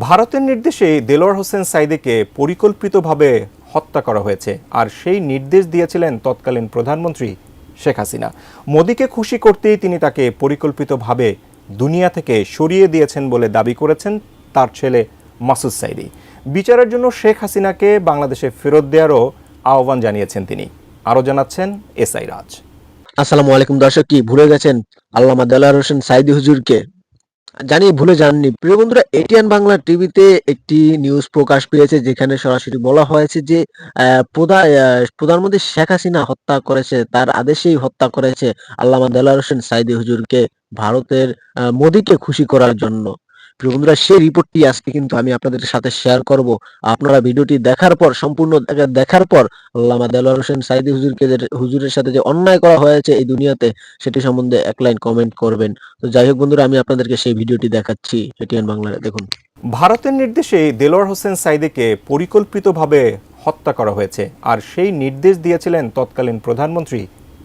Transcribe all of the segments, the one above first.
ভারতের নির্দেশে দেলোয়ার হোসেন সাইদিকে পরিকল্পিতভাবে হত্যা করা হয়েছে, আর সেই নির্দেশ দিয়েছিলেন তৎকালীন প্রধানমন্ত্রী শেখ হাসিনা। মোদীকে খুশি করতেই তিনি তাকে পরিকল্পিতভাবে দুনিয়া থেকে সরিয়ে দিয়েছেন বলে দাবি করেছেন তার ছেলে মাসুদ সাইদি। বিচারের জন্য শেখ হাসিনাকে বাংলাদেশে ফেরত দেওয়ারও আহ্বান জানিয়েছেন তিনি। আরও জানাচ্ছেন এসআই রাজ। আসসালামু আলাইকুম দর্শক, কি ভুলে গেছেন? আল্লামা দেলার হোসেন সাইদি হুজুরকে জানি ভুলে যাননি। প্রিয় বন্ধুরা এটিএন বাংলা টিভিতে একটি নিউজ প্রকাশ পেয়েছে যেখানে সরাসরি বলা হয়েছে যে আহ, প্রধা- আহ, প্রধানমন্ত্রী শেখ হাসিনা হত্যা করেছে তার আদেশেই হত্যা করেছে আল্লামা দেলার হোসেন সাইদি হুজুরকে ভারতের মোদীকে খুশি করার জন্য। প্রিয় বন্ধুরা, সেই রিপোর্টটি আজকে কিন্তু আমি আপনাদের সাথে শেয়ার করব। আপনারা ভিডিওটি দেখার পর, সম্পূর্ণ দেখার পর আল্লামা দেলোয়ার হোসেন সাইদি হুজুরকে হুজুরের সাথে যে অন্যায় করা হয়েছে এই দুনিয়াতে, সেটি সম্বন্ধে এক লাইন কমেন্ট করবেন। তো যাই হোক বন্ধুরা, আমি আপনাদেরকে সেই ভিডিওটি দেখাচ্ছি। এটিএন বাংলায় দেখুন। ভারতের নির্দেশে দেলোয়ার হোসেন সাইদিকে পরিকল্পিতভাবে হত্যা করা হয়েছে, আর সেই নির্দেশ দিয়েছিলেন তৎকালীন প্রধানমন্ত্রী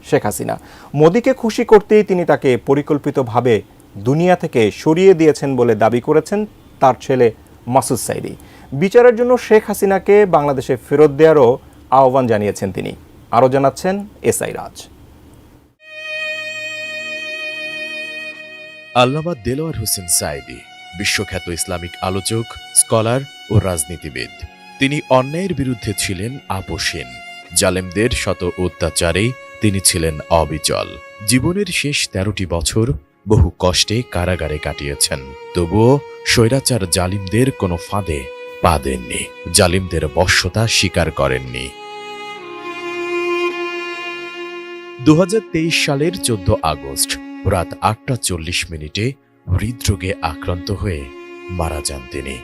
শেখ হাসিনা। মোদীকে খুশি করতেই তিনি তাকে পরিকল্পিতভাবে দুনিয়া থেকে সরিয়ে দিয়েছেন বলে দাবি করেছেন তার ছেলে মাসুদ সাইদি। বিচারের জন্য শেখ হাসিনাকে বাংলাদেশে ফেরত দেওয়ারও আহ্বান জানিয়েছেন তিনি। আরও জানাচ্ছেন এসআই রাজ। আল্লামা দেলোয়ার হোসেন সাইদি, বিশ্বখ্যাত ইসলামিক আলোচক, স্কলার ও রাজনীতিবিদ। তিনি অন্যায়ের বিরুদ্ধে ছিলেন আপোষহীন। জালেমদের শত অত্যাচারে তিনি ছিলেন অবিচল। জীবনের শেষ তেরোটি বছর বহু কষ্টে কারাগারে কাটিয়েছেন। তবুও স্বৈরাচার জালিমদের কোনো ফাঁদে পা দেননি। জালিমদের বশ্যতা স্বীকার করেননি। দু হাজার তেইশ সালের চোদ্দ আগস্ট রাত আটটা চল্লিশ মিনিটে হৃদরোগে আক্রান্ত হয়ে মারা যান তিনি।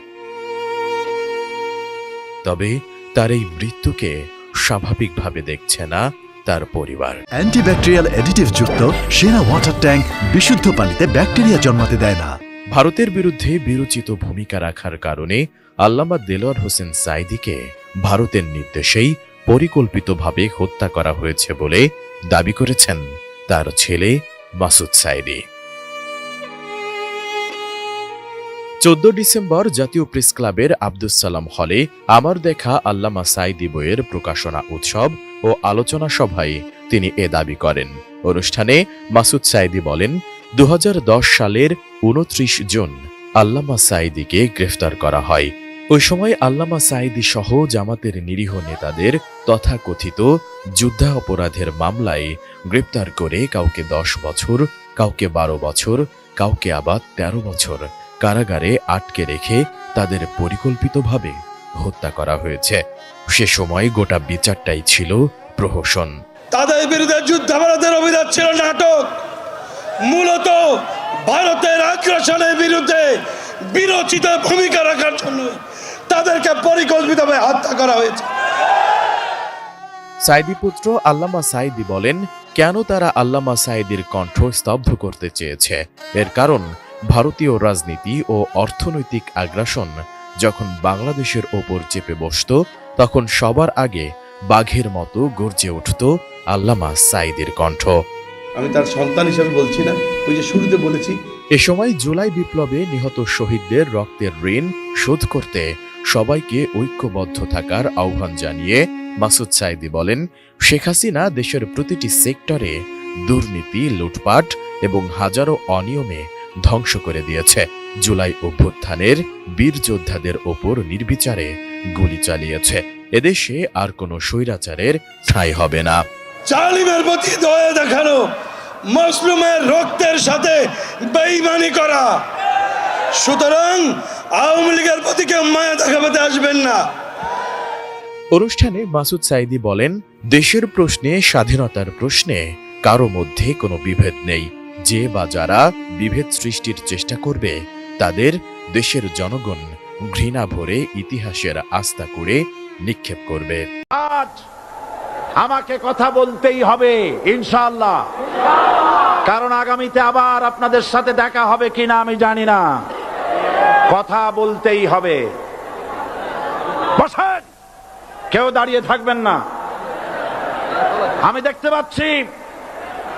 তবে তার এই মৃত্যুকে স্বাভাবিকভাবে দেখছে না তার পরিবার। অ্যান্টিব্যাকটেরিয়াল অ্যাডিটিভ যুক্ত সেরা ওয়াটার ট্যাঙ্ক বিশুদ্ধ পানিতে ব্যাকটেরিয়া জন্মাতে দেয় না। ভারতের বিরুদ্ধে বিরোচিত ভূমিকা রাখার কারণে আল্লামা দেলোয়ার হোসেন সাইদিকে ভারতের নির্দেশেই পরিকল্পিতভাবে হত্যা করা হয়েছে বলে দাবি করেছেন তার ছেলে মাসুদ সাইদি। চোদ্দ ডিসেম্বর জাতীয় প্রেস ক্লাবের আব্দুস সালাম হলে আমার দেখা আল্লামা সাইদি বইয়ের প্রকাশনা উৎসব ও আলোচনা সভায় তিনি এ দাবি করেন। অনুষ্ঠানে মাসুদ সাইদি বলেন দু হাজার দশ সালের উনত্রিশ জুন আল্লামা সাইদিকে গ্রেফতার করা হয়। ওই সময় আল্লামা সাইদি সহ জামাতের নিরীহ নেতাদের তথাকথিত যুদ্ধা অপরাধের মামলায় গ্রেপ্তার করে কাউকে দশ বছর, কাউকে বারো বছর, কাউকে আবার তেরো বছর কারাগারে আটকে রেখে তাদের পরিকল্পিতভাবে হত্যা করা হয়েছে। সে সময় গোটা বিচারটাই ছিল প্রহসন। তাদের বিরুদ্ধে যুদ্ধাপরাধের অভিযোগ ছিল নাটক। মূলত ভারতের আগ্রাসনের বিরুদ্ধে বিরোচিত ভূমিকা রাখার জন্য তাদেরকে পরিকল্পিতভাবে হত্যা করা হয়েছে। সাইদি পুত্র আল্লামা সাইদি বলেন কেন তারা আল্লামা সাইদির কণ্ঠ স্তব্ধ করতে চেয়েছে? এর কারণ ভারতীয় রাজনীতি ও অর্থনৈতিক আগ্রাসন যখন বাংলাদেশের ওপর চেপে বসত তখন সবার আগে বাঘের মতো গর্জে উঠত আল্লামা সাইদির কণ্ঠ। আমি তার সন্তান হিসেবে বলছি না ওই যে শুরুতে বলেছি। এ সময় জুলাই বিপ্লবে নিহত শহীদদের রক্তের ঋণ শোধ করতে সবাইকে ঐক্যবদ্ধ থাকার আহ্বান জানিয়ে মাসুদ সাইদি বলেন শেখ হাসিনা দেশের প্রতিটি সেক্টরে দুর্নীতি লুটপাট এবং হাজারো অনিয়মে ধ্বংস করে দিয়েছে। জুলাই অভ্যুত্থানের বীর যোদ্ধাদের ওপর নির্বিচারে গুলি চালিয়েছে। এদেশে আর কোনো স্বৈরাচারের ঠাঁই হবে না। জালিমের প্রতি দয়া দেখানো মসলুমের রক্তের সাথে বেইমানি করা। সুতরাং আওয়ামী লীগের প্রতি কেউ মায়া দেখাতে আসবেন না। অনুষ্ঠানে মাসুদ সাইদি বলেন দেশের প্রশ্নে স্বাধীনতার প্রশ্নে কারও মধ্যে কোনো বিভেদ নেই। যে বা যারা বিভেদ সৃষ্টির চেষ্টা করবে, তাদের দেশের জনগণ ঘৃণা ভরে ইতিহাসের আস্থা করে নিক্ষেপ করবে। আজ আমাকে কথা বলতেই হবে ইনশাল্লাহ কারণ আগামীতে আবার আপনাদের সাথে দেখা হবে কিনা আমি জানি না। কথা বলতেই হবে। কেউ দাঁড়িয়ে থাকবেন না। আমি দেখতে পাচ্ছি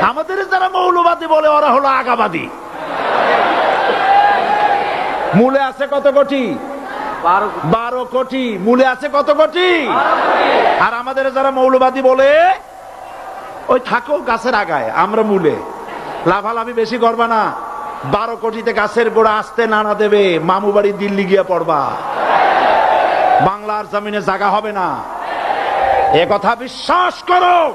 আমাদের যারা মৌলবাদী বলে ওরা হলো আগাবাদী। মূলে আছে কত কোটি? বারো কোটি। মূলে আছে কত কোটি? আর আমাদের যারা মৌলবাদী বলে ওই থাকো গাছের আগায় আমরা মূলে। লাভালাভি বেশি করবা না। বারো কোটিতে গাছের গোড়া আসতে নানা দেবে মামু বাড়ি দিল্লি গিয়ে পড়বা। বাংলার জমিনে জায়গা হবে না। এ কথা বিশ্বাস করো।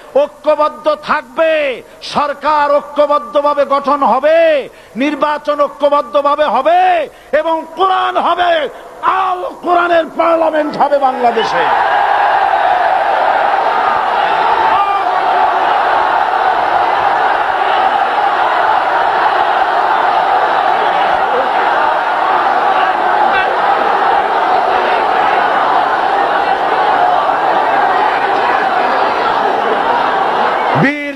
ঐক্যবদ্ধ থাকবে, সরকার ঐক্যবদ্ধভাবে গঠন হবে, নির্বাচন ঐক্যবদ্ধভাবে হবে এবং কোরআন হবে, আল কোরআনের পার্লামেন্ট হবে বাংলাদেশে বীর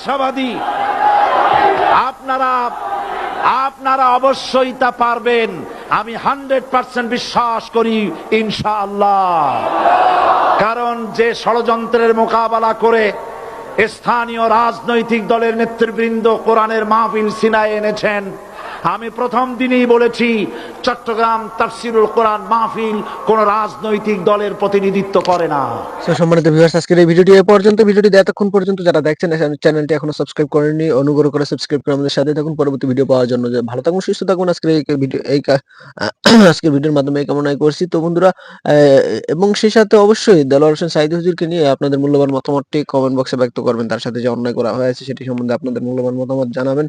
আশাবাদী। আপনারা আপনারা অবশ্যই তা পারবেন। আমি হান্ড্রেড পার্সেন্ট বিশ্বাস করি, ইনশাআল্লাহ। কারণ যে ষড়যন্ত্রের মোকাবেলা করে স্থানীয় রাজনৈতিক দলের নেতৃবৃন্দ কোরআনের মাহফিল সিনায় এনেছেন আমি প্রথম দিনেই বলেছি, চট্টগ্রাম তাফসিরুল কোরআন মাহফিল কোন রাজনৈতিক দলের প্রতিনিধিত্ব করে না। সম্মানিত ভিউয়ার্স আজকের এই ভিডিওটি এ পর্যন্ত। ভিডিওটি এতক্ষণ পর্যন্ত যারা দেখছেন চ্যানেলটি এখনও সাবস্ক্রাইব করেননি, অনুগ্রহ করে সাবস্ক্রাইব করে আমাদের সাথে থাকুন। পরবর্তী ভিডিও পাওয়ার জন্য ভালো থাকুন, সুস্থ থাকুন। আজকের এই ভিডিও এই আজকের ভিডিওর মাধ্যমে এই কামনাই করছি। তো বন্ধুরা এবং সেই সাথে অবশ্যই দেলোয়ার হোসেন সাইদ হুজুরকে নিয়ে আপনাদের মূল্যবান মতামতটি কমেন্ট বক্সে ব্যক্ত করবেন। তার সাথে যে অন্যায় করা হয়েছে, সেটি সম্বন্ধে আপনাদের মূল্যবান মতামত জানাবেন।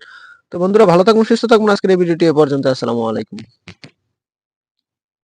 তো বন্ধুরা ভালো থাকুন সুস্থ থাকুন। আজকের এই ভিডিওটি এ পর্যন্ত। আসসালামু আলাইকুম।